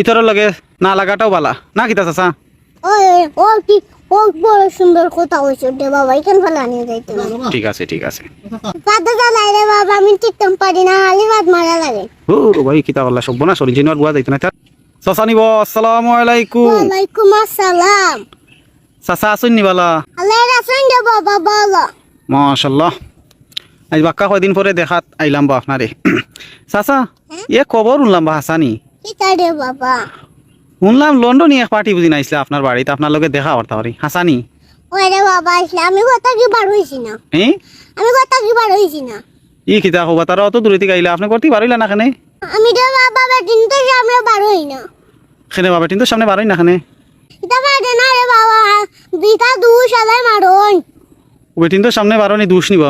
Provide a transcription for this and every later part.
ইতরের লগে না লাগাটাও বালা। না কিতা চাচা? ও কি ও বড় সুন্দর কথা হয়েছে রে বাবা এখান ফেলে আনিয়ে যাইতে ঠিক আছে ঠিক আছে। পাতা জ্বালাই রে বাবা আমি টিকতাম পারি না আলি ভাত মারা লাগে। ও ভাই কিতা বললা সব না সরি জিনর বুয়া যাইতো না চাচা নিব আসসালামু আলাইকুম। ওয়ালাইকুম আসসালাম। চাচা আসুন নি বালা? আল্লাহ রাসুন রে বাবা বলো মাশাল্লাহ। আজ বাক্কা কয়দিন পরে দেখাত আইলাম বা আপনারে। চাচা এ খবর শুনলাম বা হাসানি। বাবা। শুনলাম লন্ডনে এক পার্টি বুঝি নাইছিল আপনার বাড়িতে আপনার লগে দেখা করতে পারি হাসানি? ওই রে বাবা আসলে আমি কথা কি বার না? হ্যাঁ আমি কথা কি বার হয়েছি না? ই কিতা হবা তারা অত দূরে থেকে আইলা আপনি করতে পারিলা না খানে আমি রে বাবা বেদিন তো সামনে বার হই না। খেনে বাবা কিন্তু সামনে বারোই না খানে এটা পারে না রে বাবা? বিটা দু সালে মারুন বেটিন তো সামনে বারো নি দুষ নিব।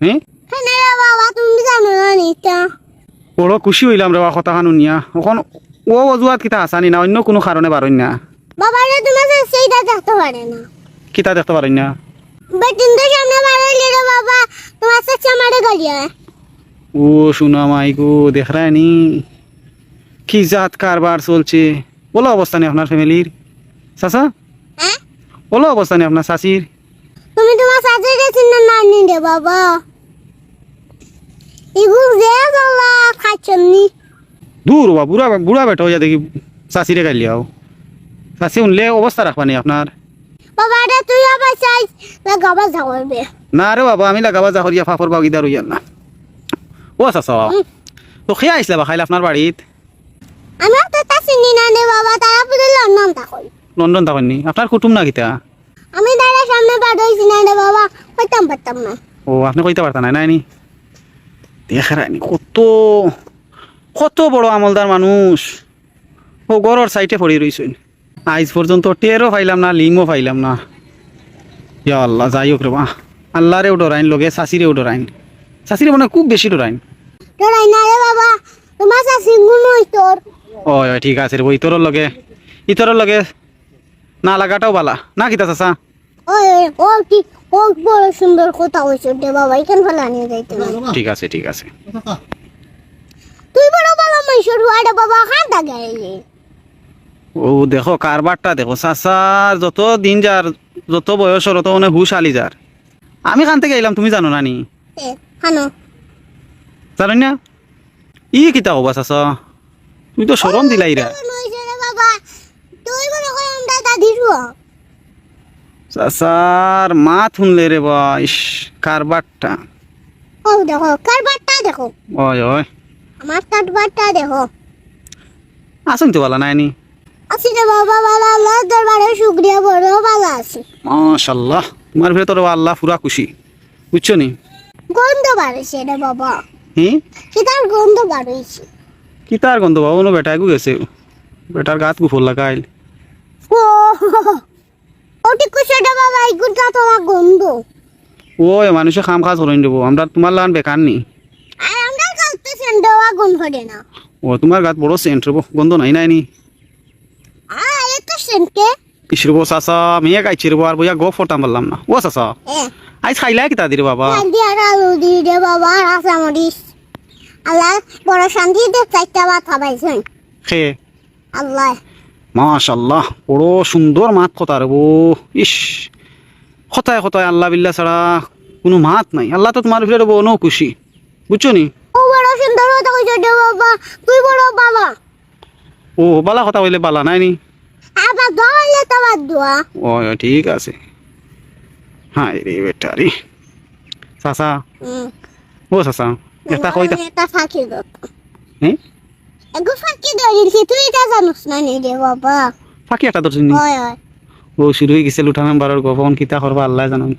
হ্যাঁ কেন বাবা তুমি জানো না নিতা। বড় খুশি হইলাম রে বা কথা খানু নিয়া। এখন ও অজুহাত কিতা হাসানি না অন্য কোনো কারণে বারোই না বাবা রে তোমার সেইটা দেখতে পারে না। কিতা দেখতে পারেন না। বেদিন তো সামনে বার হইলে রে বাবা তোমার সাথে মারে গলিয়া ও শোনা মাইগো দেখ নি কি জাত কারবার চলছে। বলো অবস্থা নেই আপনার ফ্যামিলির চাচা? বলো অবস্থা নেই আপনার চাচির তুমি তোমার সাথে গেছিস না নানি রে বাবা। ইগুল যে বাবা খাচ্ছনি দূর বা বুড়া বুড়া বেটা হইয়া দেখি চাচিরে গাইলিয়াও চাচি শুনলে অবস্থা রাখবা নি আপনার বাবা রে তুই আবার চাইছ গাবা যাওয়াবে না রে বাবা আমি লাগাবা যা করিয়া ফাফর বাগিদার হইয়া না। ও চাচা তো খেয়ে আইসলা বা খাইলে আপনার বাড়িত আমি তো তা চিনি না রে বাবা তারা পুজো লন্ডন থাকল লন্ডন তখননি আপনার কুটুম না কিতা আমি তারা সামনে বার হয়েছি না রে বাবা হইতাম পারতাম না ও আপনি কইতে পারতেন না? নাইনি দেখারানি কত কত বড় আমলদার মানুষ। ও গড়র সাইটে পড়ে রইছেন। আজ পর্যন্ত টেরও পাইলাম না লিমও পাইলাম না। ইয়া আল্লাহ যাই হোক রে বা আল্লাহরেও ডরাইন লগে শাশিরেও ডরাইন। শাশিরে মনে খুব বেশি ডরাইন। তোরাই না রে বাবা তোমার শাশি গুণ তোর। ওই ওই ঠিক আছে রে ইতরের লগে ইতরের লগে না লাগাটাও বালা। না কিতা চাচা? ওই ও কি ও বড় সুন্দর কথা হয়েছে রে বাবা এখান ফেলে আনিয়ে যাইতে ঠিক আছে ঠিক আছে। তুই বড় বাবা মাইশোর বাবা খান তা গেলে। ও দেখো কারবারটা দেখো। চাচার যত দিন যার যত বয়স তত মানে হুশ আলি যার। আমি খান থেকে এলাম তুমি জানো নানি? হানো জানো না? ই কিতা হবা চাচা? তুমি তো সরম দিলাই রা। বাবা তুই বড় করে আমরা দাদি চাচার মা শুনলে রে বা ইস কারবারটা। ও দেখো কারবারটা দেখো। ওই ওই। আমার কারবারটা দেখো। আসুন তো বলা নাই নি আছি রে বাবা বালা আল্লাহ দরবারে শুক্রিয়া বড় ভালো আছে মাশাল্লাহ তোমার ভিতরে আল্লাহ পুরা খুশি। বুঝছ নি? গন্ধ বাড়ছে রে বাবা। কিতার গন্ধ বাড়ছে? কি তার গন্ধ বাবু? নো বেটা গু গেছে। বেটার গাত গু ফুল লাগাইল ও ওটি রে বাবা এই গুটা তোমার গন্ধ। ও এ মানুষে খাম খাজ হরইন দেবো আমরা তোমার লান বেকার নি। আর আমরা কালকে সেন্ডোয়া গন্ধ রে না। ও তোমার গাত বড় সেন্ট রবো গন্ধ নাই নাই নি। আ এত সেন্টে ইসরবো চাচা মেয়ে গাইছি রবো আর বইয়া গো ফোরতাম পারলাম না। ও এ। আজ খাইলাই কিতা দিরে বাবা? শান্তি আর আলু দি রে বাবা আর আসা মরিস আল্লাহ বড় শান্তি দে চারটা ভাত খাবাইছেন। খে। আল্লাহ। মাশাল্লাহ বড় সুন্দর মাত কথা রবো ইস খতায় খতায় আল্লাহ বিল্লা ছাড়া কোনো মাত নাই। আল্লাহ তো তোমার রবো অনো খুশি বুঝছ নি? ও ও বালা কথা হইলে বালা নাই নি? ও ঠিক আছে। হ্যাঁ রে বেটা রে। চাচা ও চাচা এটা কইতা হ্যাঁ এগো ফাঁকি ধরিছি তুই এটা জানোস না নি রে বাবা? ফাঁকি এটা ধরছি নি? হয় হয়। ও শুরু হয়ে গেছে লুঠা মেম্বারের গোপন কিতা করবা আল্লাহ জানেন